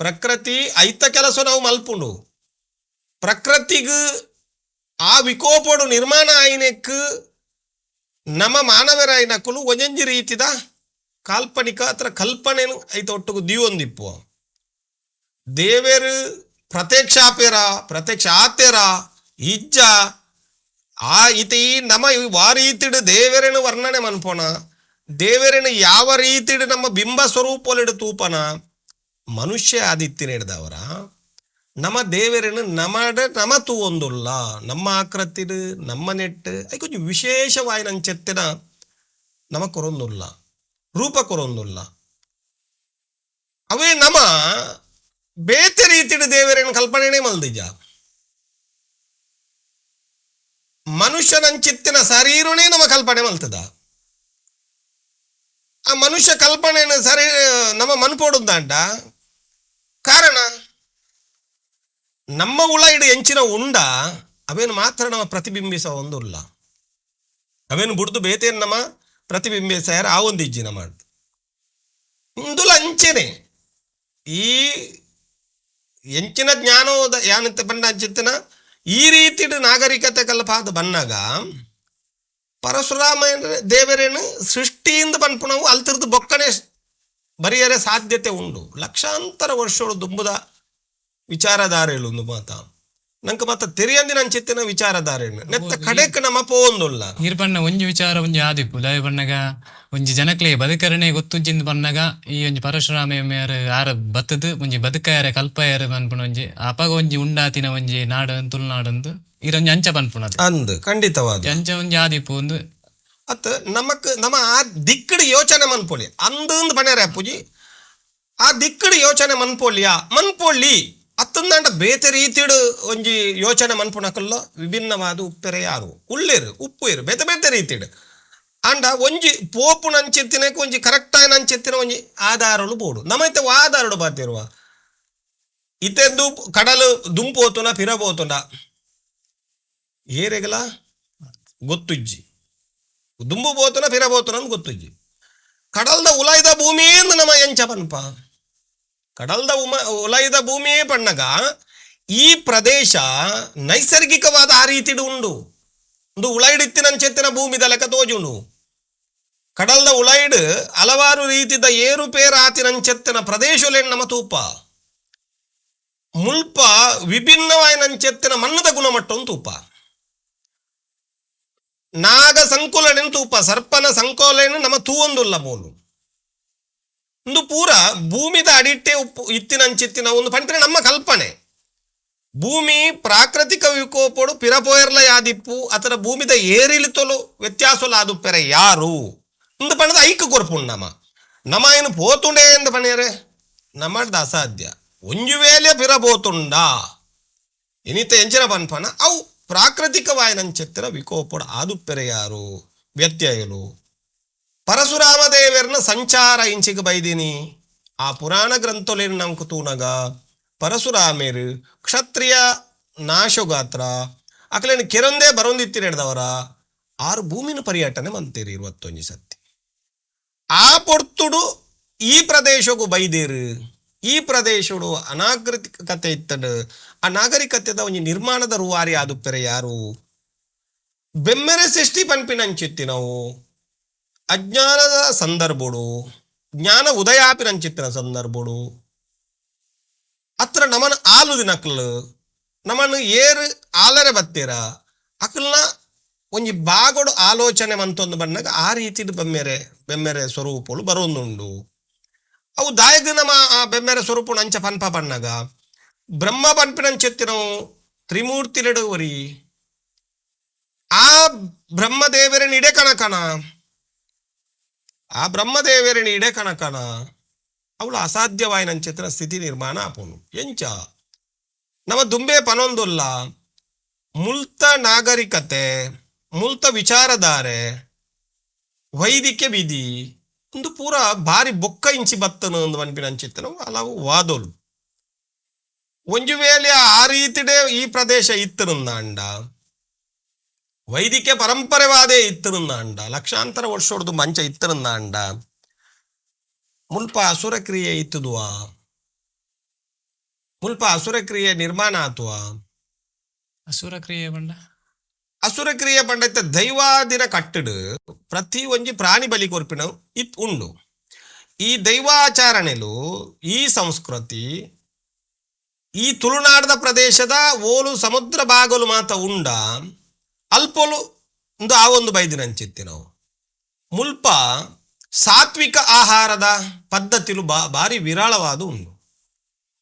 ಪ್ರಕೃತಿ ಐತ ಕೆಲಸ ನಾವು ಮಲ್ಪುಂಡು ಪ್ರಕೃತಿಗೂ ಆ ವಿಕೋಪಡು ನಿರ್ಮಾಣ ಆಯ್ನೆಕ್ ನಮ್ಮ ಮಾನವರಾಯ್ನಕ್ಕಲು ಒಂಜೊಂಜಿ ರೀತಿದ ಕಾಲ್ಪನಿಕ ಅಥವಾ ಕಲ್ಪನೆನು ಐತ ಒಟ್ಟಿಗೆ ದೀವೊಂದಿಪ್ಪು ದೇವರು ಪ್ರತ್ಯಕ್ಷ ಆಪೇರ ಪ್ರತ್ಯಕ್ಷ ಆತೇರ ಇಜ್ಜ, ಆ ಇತಿ ನಮ ವಾ ರೀತಿಡು ದೇವರನ್ನು ವರ್ಣನೆ ಮನ್ಪೋಣ. ದೇವರನ್ನು ಯಾವ ರೀತಿಡು ನಮ್ಮ ಬಿಂಬ ಸ್ವರೂಪಲಿಡು ತೂಪನ ಮನುಷ್ಯ ಆದಿತ್ಯ ಹಿಡ್ದವರ ನಮ್ಮ ದೇವರನ್ನು ನಮಡ ನಮ ತೂವೊಂದುಲ್ಲ ನಮ್ಮ ಆಕೃತಿ ನಮ್ಮ ನೆಟ್ಟು ಐ ಕೊಂಚ ವಿಶೇಷವಾಯಿ ನಂಚೆತ್ತಿನ ನಮ ಕೊರೊಂದುಲ್ಲ. ರೂಪ ಕೊರೊಂದುಲ್ಲ. ಅವೇ ನಮ ಬೇತೆ ರೀತಿಡು ದೇವರೇನು ಕಲ್ಪನೆನೇ ಮಲ್ದಿಜ ಮನುಷ್ಯನಂಚಿತ್ತಿನ ಶರೀರನೇ ನಮ ಕಲ್ಪನೆ ಮಲ್ತದ. ಆ ಮನುಷ್ಯ ಕಲ್ಪನೆಯನ್ನು ಸರಿ ನಮ್ಮ ಮನ್ಪೋಡುದಂಡ ಕಾರಣ? ನಮ್ಮ ಉಳ ಎಂಚಿನ ಉಂಡ, ಅವೇನು ಮಾತ್ರ ನಮ್ಮ ಪ್ರತಿಬಿಂಬಿಸ ಒಂದುಲ್ಲ ಅವೇನು ಬುಡ್ದು ಬೇತೇನು ನಮ್ಮ ಪ್ರತಿಬಿಂಬಿಸ ಯಾರು? ಆ ಒಂದು ಇಜ್ಜಿನ ಮಾಡ್ದು. ಇಂದುಲ ಅಂಚೆನೆ ಈ ಎಂಚಿನ ಜ್ಞಾನೋದ ಯಾನಂತ ಬಣ್ಣ ಅಂಚಿತ್ತಿನ? ಈ ರೀತಿ ನಾಗರಿಕತೆ ಕಲ್ಪಾದ ಬನ್ನಾಗ ಪರಶುರಾಮ ದೇವರೇನು ಸೃಷ್ಟಿಯಿಂದ ಬಂದ್ಪುಣವು ಅಲ್ತಿರ್ದು ಬೊಕ್ಕನೆ ಬರೆಯರೆ ಸಾಧ್ಯತೆ ಉಂಡು. ಲಕ್ಷಾಂತರ ವರ್ಷಗಳು ದುಂಬುದ ವಿಚಾರಧಾರೆಗಳು ಮಾತ. ನಂಗೆ ಮತ್ತೆ ತೆರಿಯಂದಿನ ಅಂಚಿತ್ತಿನ ವಿಚಾರಧಾರೆನು ನೆತ್ತ ಕಡೆಕ್ ನಮ್ಮ ಪೋವೊಂದುಲ್ಲ ಇರ್ ಬಣ್ಣ ಒಂಜಿ ವಿಚಾರ ಒಂಜಿ ಆದಿಪ್ಪು ದಾಯ ಬಣ್ಣಗ ಒಂಜಿ ಜನಕ್ಲೆ ಬದುಕರಣೆ ಗೊತ್ತುಂಚಿಂದ ಬಣ್ಣಗ ಈ ಒಂಜಿ ಪರಶುರಾಮ ಆರ ಬತ್ತದು ಒಂಜಿ ಬದುಕಾಯರೆ ಕಲ್ಪಾಯರೆ ಪನ್ಪುಣ ಒಂಜಿ ಅಪಗ ಒಂಜಿ ಉಂಡಾತಿನ ಒಂಜಿ ನಾಡ ತುಳುನಾಡಂದು ಇರೊಂಜಿ ಅಂಚ ಪನ್ಪುಣದು ಅಂದ್. ಖಂಡಿತವಾದ. ಅಂಚ ಒಂಜಿ ಆದಿಪ್ಪು ಒಂದು. ಅತ್ ನಮಕ್ ನಮ್ಮ ಆ ದಿಕ್ಕಡಿ ಯೋಚನೆ ಮನ್ಪೊಲಿ ಅಂದ್ ಬಣ್ಯಾರ ಅಪ್ಪುಜಿ. ಆ ದಿಕ್ಕಡಿ ಯೋಚನೆ ಮನ್ಪೊಲಿಯಾ ಮನ್ಪೊಳ್ಳಿ. ಅತ್ತೊಂದಾಂಡ ಬೇತೆ ರೀತಿಡ್ ಒಂಜಿ ಯೋಚನೆ ಮನ್ಪುಣಕಲ್ಲ ವಿಭಿನ್ನವಾದ ಉಪ್ಪೆರೆಯಾರು ಉಳ್ಳೇರು ಉಪ್ಪು ಇರು ಬೇತೆ ಬೇತೆ ರೀತಿಡು ಅಂಡ ಒಂಜಿ ಪೋಪು ನಂಚೆತ್ತಿನಕ್ಕೆ ಒಂಜಿ ಕರೆಕ್ಟಾಗಿ ನಂಚೆತ್ತಿನ ಒಂಜಿ ಆಧಾರಲು ಬೋಡು ನಮೈತೆ ಆಧಾರಡು ಬಾತಿರುವ ಇತ್ತೆದ್ದು ಕಡಲು ದುಂಪೋತುನ ಪಿರಬೋತುಂಡ ಏರೆಗಲ ಗೊತ್ತುಜ್ಜಿ ದುಂಬು ಬೋತುನ ಪಿರಬೋತುನ ಗೊತ್ತುಜ್ಜಿ ಕಡಲ್ದ ಉಲಾಯ್ದ ಭೂಮಿಯಿಂದ ನಮ ಎಂಚ ಬನ್ಪ ಕಡಲ್ದ ಉಮ ಉಲಾಯ್ದ ಭೂಮಿಯೇ ಪಣ್ಣಗ ಈ ಪ್ರದೇಶ ನೈಸರ್ಗಿಕವಾದ ಆ ರೀತಿಡು ಉಂಡು. ಒಂದು ಉಳೈಡಿತ್ತಿನಂಚೆತ್ತಿನ ಭೂಮಿದ ಲೆಕ್ಕ ತೋಜುಂಡು. ಕಡಲ್ದ ಉಳೈಡ್ ಹಲವಾರು ರೀತಿದ ಏರುಪೇರಾತಿನಂಚೆತ್ತಿನ ಪ್ರದೇಶಲೇನು ನಮ್ಮ ತೂಪ. ಮುಲ್ಪ ವಿಭಿನ್ನವಾಯಿನಂಚೆತ್ತಿನ ಮಣ್ಣದ ಗುಣಮಟ್ಟ ತೂಪ. ನಾಗ ಸಂಕುಲನೆನ್ ತೂಪ, ಸರ್ಪನ ಸಂಕೋಲೆನು ನಮ್ಮ ತೂವೊಂದುಲ್ಲ ಮೂಲು ಒಂದು ಪೂರ ಭೂಮಿದ ಅಡಿಟ್ಟೆ ಉಪ್ಪು ಇತ್ತಿನಂಚಿತ್ತಿನ ಒಂದು ಪಂಟ್ರೆ ನಮ್ಮ ಕಲ್ಪನೆ. ಭೂಮಿ ಪ್ರಾಕೃತಿಕ ವಿಕೋಪಡು ಪಿರಪೋಯರ್ಲ ಯಾದಿಪ್ಪು ಅತರ ಭೂಮಿದ ಏರಿಳಿತಲು ವ್ಯತ್ಯಾಸಲು ಪೆರೆ ಯಾರು? ಒಂದು ಪಣದ ಐಕ ಕೊರ್ಪುಂಡು ನಮ. ನಮ ಏನು ಪೋತುಂಡೆ ಎಂದು ಪಣಿಯರೆ ನಮ್ಮದ ಅಸಾಧ್ಯ ಒಂಜು ವೇಲೆ ಪಿರಬೋತುಂಡ. ಇನಿತ ಎಂಚಿನ ಪನ್ಪನ, ಅವು ಪ್ರಾಕೃತಿಕವಾಯನಂಚಿತ್ತಿನ ವಿಕೋಪಡು ಆದು ಪೆರೆ ಯಾರು? ವ್ಯತ್ಯಯಲು. ದೇವರನ ಸಂಚಾರ ಇಂಚಿಗೆ ಬೈದಿನಿ. ಆ ಪುರಾಣ ಗ್ರಂಥಲೇನು ನಮ್ಕು ತೂನಗ, ಪರಶುರಾಮೇರು ಕ್ಷತ್ರಿಯ ನಾಶಗಾತ್ರ ಗಾತ್ರ ಕೆರೊಂದೇ ಬರೊಂದಿತ್ತಿ ನಡೆದವರ, ಆರು ಭೂಮಿನ ಪರ್ಯಟನೆ ಮಂತೀರಿ ಇವತ್ತೊಂಜಿ ಸತ್ತಿ. ಆ ಪೊರ್ತುಡು ಈ ಪ್ರದೇಶಗೂ ಬೈದೇರು. ಈ ಪ್ರದೇಶಡು ಅನಾಗರಿಕತೆ ಇತ್ತಡು, ಆ ನಾಗರಿಕತೆದ ಒಂಜಿ ನಿರ್ಮಾಣದ ರೂವಾರಿ ಆದುಪ್ಪೆರೆ ಯಾರು? ಬೆಮ್ಮೆರೆ ಸೃಷ್ಟಿ ಪನ್ಪಿನಂಚಿತ್ತಿ ನಾವು ಅಜ್ಞಾನದ ಸಂದರ್ಭಡು, ಜ್ಞಾನ ಉದಯಾಪಿರಂಚಿತ್ತಿನ ಸಂದರ್ಭಡು ಅತ್ರ ನಮನ ಆಲು ದಿನಕ್ಲು ನಮನ ಏರು ಆಲರೆ ಬತ್ತೀರ, ಅಕ್ಲನ ಒಂಜಿ ಬಾಗೊಡು ಆಲೋಚನೆ ಮಂತೊಂದು ಬಣ್ಣಗ ಆ ರೀತಿಡ್ ಬೆಮ್ಮೆರೆ ಬೆಮ್ಮೆರೆ ಸ್ವರೂಪಗಳು ಬರೋಂದುಂಡು. ಅವು ದಾಯದಿ ನಮ್ಮ ಆ ಬೆಮ್ಮೆರೆ ಸ್ವರೂಪ ಅಂಚ ಪನ್ಪ ಬಣ್ಣಗ, ಬ್ರಹ್ಮ ಪನ್ಪಿನಂಚೆತ್ತಿನವು ತ್ರಿಮೂರ್ತಿಲೆಡುವರಿ, ಆ ಬ್ರಹ್ಮದೇವರನ ಇಡೆ ಆ ಬ್ರಹ್ಮದೇವರನ ಇಡೆ ಕಣಕನ ಅವಳು ಅಸಾಧ್ಯವಾಯಿನಂಚಿತ್ತಿನ ಸ್ಥಿತಿ ನಿರ್ಮಾಣ ಆಪೋನು. ಎಂಚ? ನಮ್ಮ ದುಂಬೆ ಪನೊಂದುಲ್ಲ, ಮುಲ್ತ ನಾಗರಿಕತೆ, ಮುಲ್ತ ವಿಚಾರಧಾರೆ ವೈದಿಕ ವಿಧಿ, ಒಂದು ಪೂರ ಬಾರಿ ಬೊಕ್ಕ ಇಂಚಿ ಬತ್ತನು ಒಂದು ಪನ್ಪಿನ ಅಂಚಿತ್ತನು ಹಲವು ವಾದೋಲು. ಒಂಜು ವೇಳೆ ಆ ರೀತಿಡೆ ಈ ಪ್ರದೇಶ ಇತ್ತನು ಅಂಡ ವೈದಿಕ ಪರಂಪರೆವಾದೇ ಇತ್ತನುಂದ ಲಕ್ಷಾಂತರ ವರ್ಷೋಡ್ದು ಮಂಚ ಇತ್ತನುಂದ ಮುಲ್ಪ ಮುಲ್ಪ ಅಸುರಕ್ರಿಯೆ ಇತ್ತದುವ ಮುಲ್ಪ ಅಸುರಕ್ರಿಯೆ ನಿರ್ಮಾಣ ಆತುವ? ಅಸುರ ಕ್ರಿಯೆ ಬಂಡ? ಅಸುರಕ್ರಿಯೆ ಪಂಡೈತೆ ದೈವಾದಿನ ಕಟ್ಟಡು ಪ್ರತಿ ಒಂಜಿ ಪ್ರಾಣಿ ಬಲಿ ಕೊರ್ಪಿನ ಇತ್ ಉಂಡು. ಈ ದೈವಾಚರಣೆಲು ಈ ಸಂಸ್ಕೃತಿ ಈ ತುಳುನಾಡದ ಪ್ರದೇಶದ ಓಲು ಸಮುದ್ರ ಭಾಗಲು ಮಾತ ಉಂಡ ಅಲ್ಪೊಲು ಒಂದು ಆ ಒಂದು ಬೈದಿನಂಚಿತ್ತಿ ನಾವು. ಮುಲ್ಪ ಸಾತ್ವಿಕ ಆಹಾರದ ಪದ್ಧತಿಲು ಬಾ, ಭಾರಿ ವಿರಳವಾದ ಉಂಡು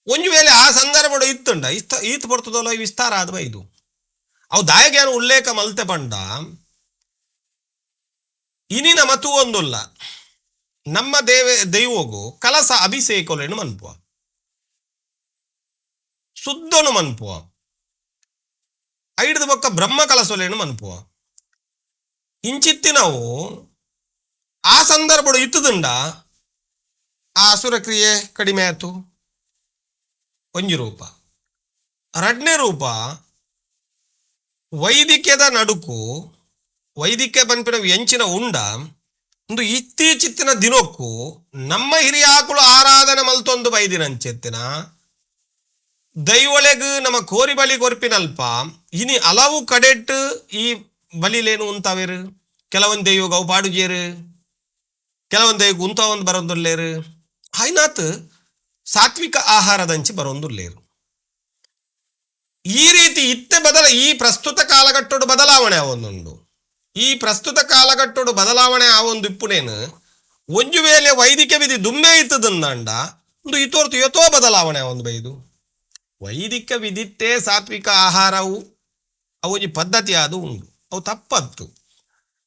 ಒಂಜು ವೇಳೆ ಆ ಸಂದರ್ಭ ಇತ್ತುಂಡ, ಇಸ್ತ, ಈತ್ ಬರ್ತದಲ್ಲ ವಿಸ್ತಾರ ಆದ ಬೈದು. ಅವು ದಾಯಗೇನು ಉಲ್ಲೇಖ ಮಲ್ತೆ ಪಂಡ, ಇನಿನ ಮತು ಒಂದುಲ್ಲ. ನಮ್ಮ ದೇವೆ, ದೈವಗು ಕಲಸ ಅಭಿಷೇಕಲೇನು ಮನ್ಪುವ. ಸುದ್ದನು ಮನ್ಪುವ. ಐಡ್ದ ಬೊಕ್ಕ ಬ್ರಹ್ಮ ಕಲಸಲೇನು ಮನ್ಪುವ ಇಂಚಿತ್ತಿ ನಾವು ಆ ಸಂದರ್ಭ ಇತ್ತುದುಂಡ ಆ ಅಸುರ ಕ್ರಿಯೆ ಕಡಿಮೆ ಆಯ್ತು ಒಂಜಿ ರೂಪ ಎರಡನೇ ರೂಪ ವೈದಿಕ್ಯದ ನಡುಕು ವೈದಿಕ್ಯ ಪನ್ಪಿನ ಎಂಚಿನ ಉಂಡ ಒಂದು ಇತ್ತೀಚಿತ್ತಿನ ದಿನಕ್ಕೂ ನಮ್ಮ ಹಿರಿಯಾಕುಲು ಆರಾಧನೆ ಮಲ್ತೊಂದು ಬೈದಿನಂಚೆತ್ತಿನ ದೈವೊಳೆಗ್ ನಮ್ಮ ಕೋರಿ ಬಲಿ ಕೊರ್ಪಿನಲ್ಪ, ಇನಿ ಹಲವು ಕಡೆಟ್ ಈ ಬಲಿಲೇನು ಉಂತಾವೇರು? ಕೆಲವೊಂದು ದೈವಗ ಅವು ಪಾಡುಗೇರು? ಕೆಲವೊಂದು ದೈವಗ ಉಂತ ಒಂದು ಬರೋದುಲ್ಲೇರು? ಆಯ್ನಾತ್ ಸಾತ್ವಿಕ ಆಹಾರದಂಚಿ ಬರೋಂದುರ್ಲೇರು ಈ ರೀತಿ ಇತ್ತೆ ಬದಲ, ಈ ಪ್ರಸ್ತುತ ಕಾಲಘಟ್ಟೋಡು ಬದಲಾವಣೆ ಆವೊಂದುಂಡು. ಈ ಪ್ರಸ್ತುತ ಕಾಲಘಟ್ಟೋಡು ಬದಲಾವಣೆ ಆವೊಂದು ಇಪ್ಪುನೇನು, ಒಂಜು ವೇಳೆ ವೈದಿಕ ವಿಧಿ ದುಮ್ಮೆ ಇತ್ತದಂದಂಡ ಒಂದು ಇತೋರ್ತು ಯಥೋ ಬದಲಾವಣೆ ಆವೊಂದು ಬೈದು. ವೈದಿಕ ವಿಧಿತ್ತೇ ಸಾತ್ವಿಕ ಆಹಾರವು ಅವು ಒಂಜಿ ಪದ್ಧತಿ ಅದು ಉಂಡು ಅವು ತಪ್ಪತ್ತು.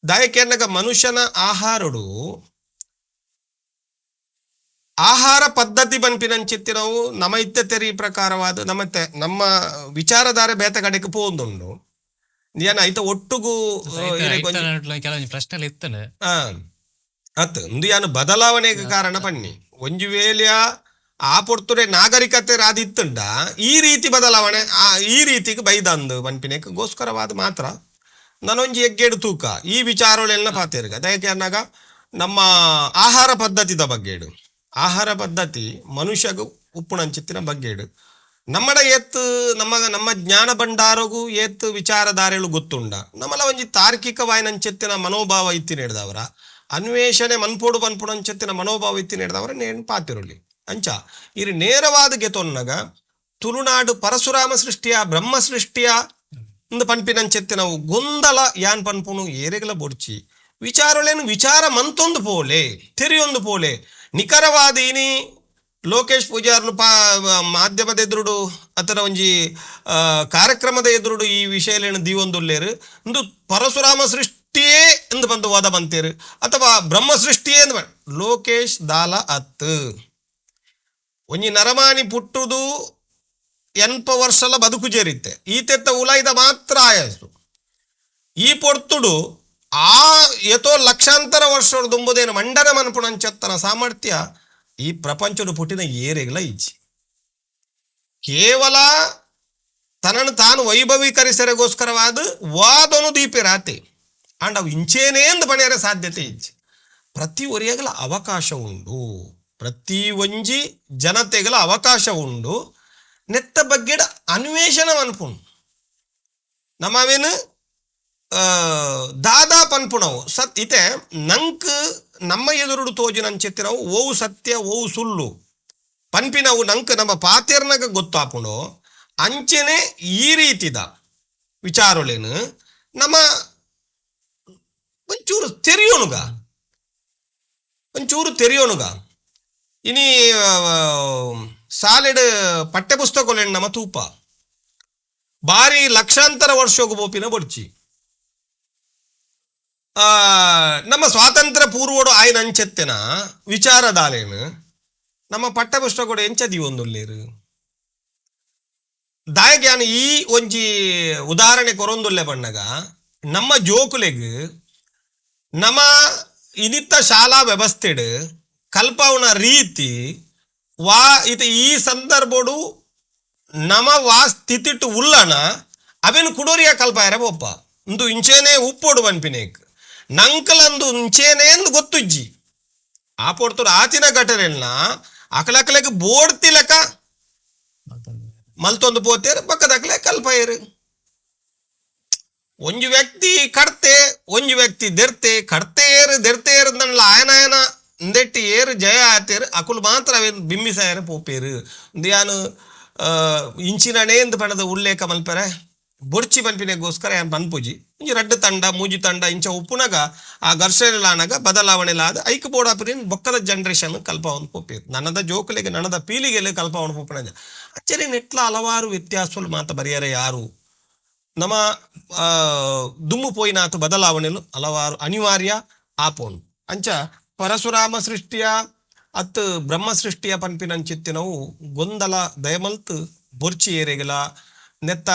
ದಾಯಕೆನ್ನಗ ಮನುಷ್ಯನ ಆಹಾರಡು ಆಹಾರ ಪದ್ಧತಿ ಪನ್ಪಿನಂಚಿತ್ತಿ ನಾವು ನಮ್ಮ ಇತ್ತೆ ತೆರಿ ಪ್ರಕಾರವಾದ ನಮ್ಮ ನಮ್ಮ ವಿಚಾರಧಾರೆ ಬೇತ ಕಡೆಗೆ ಪೋಂದುಂಡು ಏನ ಐತ ಒಟ್ಟುಗೂ ಕೆಲವೊಂದು ಪ್ರಶ್ನೆ ಇತ್ತನೆ. ಹಾ. ಅತ್ ಒಂದು ಯಾನು ಬದಲಾವಣೆಗೆ ಕಾರಣ ಪನ್ನಿ ಒಂಜು ವೇಳೆಯ ಆ ಪೊರ್ತುರೆ ನಾಗರಿಕತೆ ರಾದಿತ್ತುಂಡ, ಈ ರೀತಿ ಬದಲಾವಣೆ, ಆ, ಈ ರೀತಿಗೆ ಬೈದಂದು ಗೋಸ್ಕರವಾದ ಮಾತ್ರ. ನನೊಂಜಿ ಎಗ್ಗೇಡು ತೂಕ, ಈ ವಿಚಾರಗಳೆಲ್ಲ ಪಾತಿರ್ಗ. ಅದಕ್ಕೆ ಅನ್ನಾಗ ನಮ್ಮ ಆಹಾರ ಪದ್ಧತಿದ ಬಗ್ಗೆಡು. ಆಹಾರ ಪದ್ಧತಿ ಮನುಷ್ಯಗು ಉಪ್ಪುಣಂಚಿತ್ತಿನ ಬಗ್ಗೆಡು. ನಮ್ಮಡ ಏತ್ ನಮ್ಮ ನಮ್ಮ ಜ್ಞಾನ ಭಂಡಾರಗೂ ಏತ್ ವಿಚಾರಧಾರೆಗಳು ಗೊತ್ತುಂಡ. ನಮ್ಮಲ್ಲ ಒಂಜಿ ತಾರ್ಕಿಕವಾಯಿನಂಚೆತ್ತಿನ ಮನೋಭಾವ ಇತ್ತಿ ನಡೆದವರ ಅನ್ವೇಷಣೆ ಮನ್ಪೋಡು ಪನ್ಪುಣಂಚೆತ್ತಿನ ಮನೋಭಾವ ಇತ್ತಿ ನಡೆದವರ ನೇಣು ಪಾತಿರುಳಿ ಅಂಚ. ಇರಿ ನೇರವಾದ ಗೆತೊನ್ನಗ ತುಳುನಾಡು ಪರಶುರಾಮ ಸೃಷ್ಟಿಯ, ಬ್ರಹ್ಮ ಸೃಷ್ಟಿಯ ಒಂದು ಪನ್ಪಿನಂಚೆತ್ತಿನ ಗೊಂದಲ ಯಾನ್ ಪನ್ಪುನು ಏರೆಗಲ ಬೊಡ್ಚಿ. ವಿಚಾರಳೇನು ವಿಚಾರ ಮಂತೊಂದು ಪೋಲೆ, ತೆರಿಯೊಂದು ಪೋಲೆ. ನಿಖರವಾದೀನಿ ಲೋಕೇಶ್ ಪೂಜಾರ್ಲು ಪಾ, ಮಾಧ್ಯಮದ ಎದುರುಡು ಅಥವಾ ಒಂಜಿ ಕಾರ್ಯಕ್ರಮದ ಎದುರುಡು ಈ ವಿಷಯಲೇನು ದೀವೊಂದುಲ್ಲೇರು. ಒಂದು ಪರಶುರಾಮ ಸೃಷ್ಟಿಯೇ ಎಂದು ಬಂದು ವಾದ ಬಂತೇರು. ಅಥವಾ ಬ್ರಹ್ಮ ಸೃಷ್ಟಿಯೇ ಎಂದು ಲೋಕೇಶ್ ದಾಲ ಅತ್. ಒಂಜಿ ನರಮಾನಿ ಪುಟ್ಟುದು ಎನ್ಪ ವರ್ಷಲ ಬದುಕು ಜೇರಿತ್ತೆ ಈತೆತ್ತ ಉಲಾಯ್ದ ಮಾತ್ರ ಆಯಸ್ಸು ಈ ಪೊರ್ತುಡು ಆ ಎತೋ ಲಕ್ಷಾಂತರ ವರ್ಷ ದುಂಬುದೇನು ಮಂಡನ ಮನ್ಪುಣಂಚತ್ತನ ಸಾಮರ್ಥ್ಯ ಈ ಪ್ರಪಂಚದ ಪುಟ್ಟಿನ ಏರೆಗಲ ಇಜ್ಜಿ ಕೇವಲ ತನ್ನನ್ನು ತಾನು ವೈಭವೀಕರಿಸರೆಗೋಸ್ಕರವಾದ ವಾದನು ದೀಪೆ ರಾತೆ ಅಂಡ್ ಅವು ಇಂಚೇನೇ ಎಂದು ಪಣಿಯರ ಸಾಧ್ಯತೆ ಇಜ್ಜಿ ಪ್ರತಿ ಒರಿಯಗಲ ಅವಕಾಶ ಉಂಡು ಪ್ರತಿ ಒಂಜಿ ಜನತೆಗಲ ಅವಕಾಶ ಉಂಡು ನೆತ್ತ ಬಗ್ಗೆಡ ಅನ್ವೇಷಣ ಅನ್ಪುಣ್ ನಮ್ಮವೇನು ದಾದಾ ಪನ್ಪುಣವು ಸತ್, ಇತೆ, ನಂಕ್ ನಮ್ಮ ಎದುರುಡು ತೋಜಿನಂಚೆತ್ತಿನವು ಓವು ಸತ್ಯ ಓವು ಸುಳ್ಳು. ಪನ್ಪಿನವು ನಂಕ್ ನಮ್ಮ ಪಾತೆರ್ನಾಗ ಗೊತ್ತಾಪುಣು. ಅಂಚೆನೆ ಈ ರೀತಿದ ವಿಚಾರಗಳೇನು ನಮ್ಮ ಒಂಚೂರು ತೆರೆಯೋನುಗ ಒಂಚೂರು ತೆರೆಯೋನುಗ ಇನಿ ಸಾಲಿಡ್ ಪಠ್ಯಪುಸ್ತಕಗಳೇನು ನಮ್ಮ ತೂಪ? ಬಾರಿ ಲಕ್ಷಾಂತರ ವರ್ಷೋಗು ಬೋಪಿನ ಬೊಡ್ಚಿ. ನಮ್ಮ ಸ್ವಾತಂತ್ರ್ಯ ಪೂರ್ವಡು ಆಯ್ನ ಅಂಚೆತ್ತೆನ ವಿಚಾರದಾಲೇನು? ನಮ್ಮ ಪಠ್ಯಪುಸ್ತಕಗಳು ಎಂಚದಿ ಒಂದುಲ್ಲೇರು ದಾಯಗ್ಯಾನ ಈ ಒಂಜಿ ಉದಾಹರಣೆ ಕೊರೊಂದುಲ್ಲೆ ಬಣ್ಣಗ, ನಮ್ಮ ಜೋಕುಲೆಗ್, ನಮ್ಮ ಇನಿತ್ತ ಶಾಲಾ ವ್ಯವಸ್ಥೆಡ್ ಕಲ್ಪವನ ರೀತಿ ವಾ ಇದು ಈ ಸಂದರ್ಭಡು ನಮ ವಾ ಸ್ಥಿತಿಟ್ಟು ಉಲ್ಲನ ಅವೆನ್ ಕುಡೋರಿಯ ಕಲ್ಪಾಯರೆ ಒಪ್ಪ. ಇಂದು ಇಂಚೇನೆ ಉಪ್ಪೋಡು ಬನ್ಪಿನೇಕ್ ನಂಕಲಂದು ಇಂಚೇನೆ ಎಂದು ಗೊತ್ತುಜ್ಜಿ. ಆ ಪೊಡ್ತುಡು ಆಚಿನ ಘಟನೆಲ್ನ ಬೋಡ್ತಿ ಲೆಕ್ಕ ಮಲ್ತೊಂದು ಪೋತೇರು, ಪಕ್ಕದಕ್ಲೆ ಕಲ್ಪಾಯರು ಒಂಜಿ ವ್ಯಕ್ತಿ ಕಡ್ತೆ, ಒಂಜಿ ವ್ಯಕ್ತಿ ದೆರ್ತೆ ಕಡ್ತೇರು ದೆರ್ತೇರು ಅಂದಲ್ಲ ಆಯನ ಆಯನ ಇಂದೆಟ್ಟಿ ಏರು ಜಯ ಆತೇರು ಅಕುಲು ಮಾತ್ರ ಅವೇನು ಬಿಂಬಿಸಾಯರ ಪೋಪೇರು ಇಂದಿಯಾನು ಇಂಚಿನಣೆ ಎಂದು ಪಡೆದ ಉಲ್ಲೇಖ ಮಲ್ಪರೆ ಬೊಡ್ಚಿ ಪನ್ಪಿನೆಗೋಸ್ಕರ ಯಾನ್ ಪನ್ಪುಜಿ ಇಂಜಿ ರಡ್ಡು ತಂಡ ಮೂಜಿ ತಂಡ ಇಂಚ ಉಪ್ಪುನಗ ಆ ಘರ್ಷಣೆಲಾನಗ ಬದಲಾವಣೆಲಾದ ಐಕ್ ಬೋಡಾಪಿರಿನ್ ಬೊಕ್ಕದ ಜನ್ರೇಷನ್ ಕಲ್ಪವನ್ನು ಪೋಪೇರು ನನ್ನದ ಜೋಕುಲೆಗೆ ನನ್ನದ ಪೀಳಿಗೆಲೆ ಕಲ್ಪವನ್ನು ಪೋಪಣ ಅಚ್ಚರಿ ನೆಟ್ಲ ಹಲವಾರು ವ್ಯತ್ಯಾಸಗಳು ಮಾತ ಬರೆಯರ ಯಾರು ನಮ್ಮ ದುಮ್ಮು ಪೋಯಿನಾಥ ಬದಲಾವಣೆಲು ಹಲವಾರು ಅನಿವಾರ್ಯ ಆಪೋನು ಅಂಚ ಪರಶುರಾಮ ಸೃಷ್ಟಿಯ ಅತ್ ಬ್ರಹ್ಮ ಸೃಷ್ಟಿಯ ಪನ್ಪಿನಂಚಿತ್ತಿನವು ಗೊಂದಲ, ದಯಮಲ್ತ್, ಬೊರ್ಚಿ ಏರೆಗಲ, ನೆತ್ತ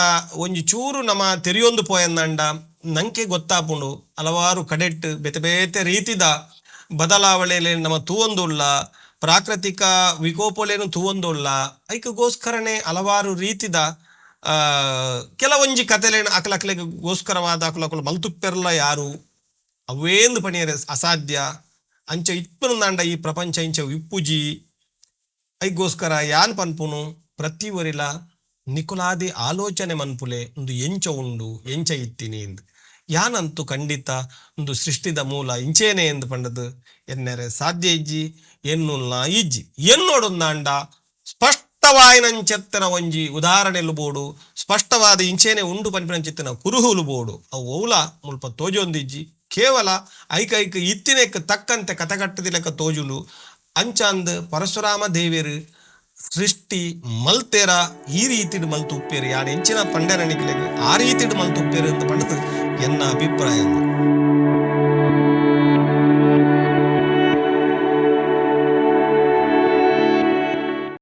ಒಂಜಿ ಚೂರು ನಮ ತೆರಿಯೊಂದು ಪೋಯನ್ನಂಡ ನಂಕೆ ಗೊತ್ತಾಪುಂಡು, ಹಲವಾರು ಕಡೆಟ್ ಬೇತೆ ಬೇತೆ ರೀತಿದ ಬದಲಾವಣೆಲೆ ನಮ್ಮ ತೂವೊಂದುಲ್ಲ ಪ್ರಾಕೃತಿಕ ವಿಕೋಪಲೇನು ತೂವೊಂದುಲ್ಲ ಐಕಗೋಸ್ಕರನೇ ಹಲವಾರು ರೀತಿದ ಕೆಲವೊಂಜಿ ಕಥೆಲೇನು ಅಕಲಕಲೆಗೆ ಗೋಸ್ಕರವಾದ ಅಕಲಕಲು ಮಲ್ತುಪ್ಪೆರ್ಲ ಯಾರು? ಅವೇಂದು ಪಣಿಯರೆ ಅಸಾಧ್ಯ? ಅಂಚ ಇಪ್ಪನಂದಾಂಡ ಈ ಪ್ರಪಂಚ ಇಂಚ ವಿಪ್ಪುಜಿ. ಐಗೋಸ್ಕರ ಯಾನ್ ಪನ್ಪುನು ಪ್ರತಿ ಒರಿಲ ನಿಕುಲಾದಿ ಆಲೋಚನೆ ಮನ್ಪುಲೆ ಒಂದು ಎಂಚ ಉಂಡು, ಎಂಚ ಇತ್ತೀನಿ ಎಂದು. ಯಾನಂತೂ ಖಂಡಿತ ಒಂದು ಸೃಷ್ಟಿದ ಮೂಲ ಇಂಚೇನೆ ಎಂದು ಪಂಡದು ಎನ್ನೆರೆ ಸಾಧ್ಯ ಇಜ್ಜಿ ಎನ್ನುಲ್ಲ ಇಜ್ಜಿ. ಎನ್ನೋಡೊಂದಾಂಡ ಸ್ಪಷ್ಟವಾಯಿನಂಚೆತ್ತನ ಒಂಜಿ ಉದಾಹರಣೆಲು ಬೋಡು ಸ್ಪಷ್ಟವಾದ ಇಂಚೇನೆ ಉಂಡು ಪನ್ಪಿನಂಚಿತ್ತಿನ ಕುರುಹುಲು ಬೋಡು ಅವು ಓಲ ಮುಲ್ಪ ತೋಜೊಂದಿಜ್ಜಿ. ಕೇವಲ ಐಕೈಕ ಇತ್ತಿನೆಕ್ ತಕ್ಕಂತೆ ಕಥಗಟ್ಟದಿಲಕ ತೋಜುಲು. ಅಂಚಾಂದ್ ಪರಶುರಾಮ ದೇವಿಯರ್ ಸೃಷ್ಟಿ ಮಲ್ತೆರ ಈ ರೀತಿಡ್ ಮಲ್ತು ಉಪ್ಪೇರು ಯಾನ್ ಎಂಚಿನ ಪಂಡರಣಿಗಳಿಗೆ ಆ ರೀತಿಡ್ ಮಲ್ತು ಉಪ್ಪೇರು ಅಂತ ಪಂಡದ ಎನ್ನ ಅಭಿಪ್ರಾಯ